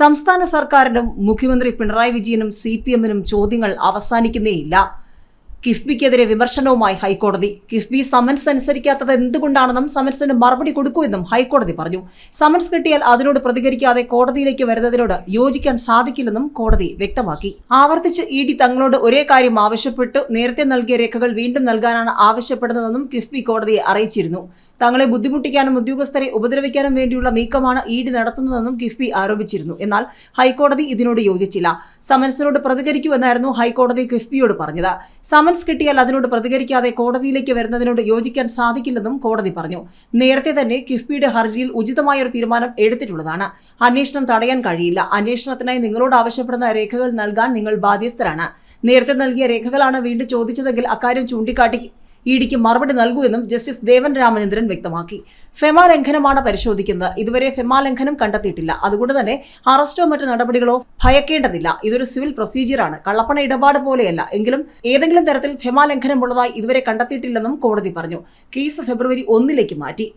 സംസ്ഥാന സർക്കാരിനും മുഖ്യമന്ത്രി പിണറായി വിജയനും സി പി എമ്മിനും ചോദ്യങ്ങൾ അവസാനിക്കുന്നേയില്ല. കിഫ്ബിക്കെതിരെ വിമർശനവുമായി ഹൈക്കോടതി. കിഫ്ബി സമൻസ് അനുസരിക്കാത്തത് എന്തുകൊണ്ടാണെന്നും സമൻസിന് മറുപടി കൊടുക്കുമെന്നും ഹൈക്കോടതി പറഞ്ഞു. സമൻസ് കിട്ടിയാൽ അതിനോട് പ്രതികരിക്കാതെ കോടതിയിലേക്ക് വരുന്നതിനോട് യോജിക്കാൻ സാധിക്കില്ലെന്നും കോടതി വ്യക്തമാക്കി. ആവർത്തിച്ച് ഇ ഡി തങ്ങളോട് ഒരേ കാര്യം ആവശ്യപ്പെട്ടു. നേരത്തെ നൽകിയ രേഖകൾ വീണ്ടും നൽകാനാണ് ആവശ്യപ്പെടുന്നതെന്നും കിഫ്ബി കോടതിയെ അറിയിച്ചിരുന്നു. തങ്ങളെ ബുദ്ധിമുട്ടിക്കാനും ഉദ്യോഗസ്ഥരെ ഉപദ്രവിക്കാനും വേണ്ടിയുള്ള നീക്കമാണ് ഇ ഡി നടത്തുന്നതെന്നും കിഫ്ബി ആരോപിച്ചിരുന്നു. എന്നാൽ ഹൈക്കോടതി ഇതിനോട് യോജിച്ചില്ല. സമൻസിനോട് പ്രതികരിക്കൂ എന്നായിരുന്നു ഹൈക്കോടതി കിഫ്ബിയോട് പറഞ്ഞത്. സമൻസ് കിട്ടിയാൽ അതിനോട് പ്രതികരിക്കാതെ കോടതിയിലേക്ക് വരുന്നതിനോട് യോജിക്കാൻ സാധിക്കില്ലെന്നും കോടതി പറഞ്ഞു. നേരത്തെ തന്നെ കിഫ്ബിയുടെ ഹർജിയിൽ ഉചിതമായ ഒരു തീരുമാനം എടുത്തിട്ടുള്ളതാണ്. അന്വേഷണം തടയാൻ കഴിയില്ല. അന്വേഷണത്തിനായി നിങ്ങളോട് ആവശ്യപ്പെടുന്ന രേഖകൾ നൽകാൻ നിങ്ങൾ ബാധ്യസ്ഥരാണ്. നേരത്തെ നൽകിയ രേഖകളാണ് വീണ്ടും ചോദിച്ചതെങ്കിൽ അക്കാര്യം ചൂണ്ടിക്കാട്ടി ഇഡിക്ക് മറുപടി നൽകുമെന്നും ജസ്റ്റിസ് ദേവൻ രാമചന്ദ്രൻ വ്യക്തമാക്കി. ഫെമ ലംഘനമാണ് പരിശോധിക്കുന്നത്. ഇതുവരെ ഫെമ ലംഘനം കണ്ടെത്തിയിട്ടില്ല. അതുകൊണ്ട് തന്നെ അറസ്റ്റോ മറ്റു നടപടികളോ ഭയക്കേണ്ടതില്ല. ഇതൊരു സിവിൽ പ്രൊസീജിയറാണ്. കള്ളപ്പണ ഇടപാട് പോലെയല്ല. എങ്കിലും ഏതെങ്കിലും തരത്തിൽ ഫെമ ലംഘനമുള്ളതായി ഇതുവരെ കണ്ടെത്തിയിട്ടില്ലെന്നും കോടതി പറഞ്ഞു. കേസ് ഫെബ്രുവരി ഒന്നിലേക്ക് മാറ്റി.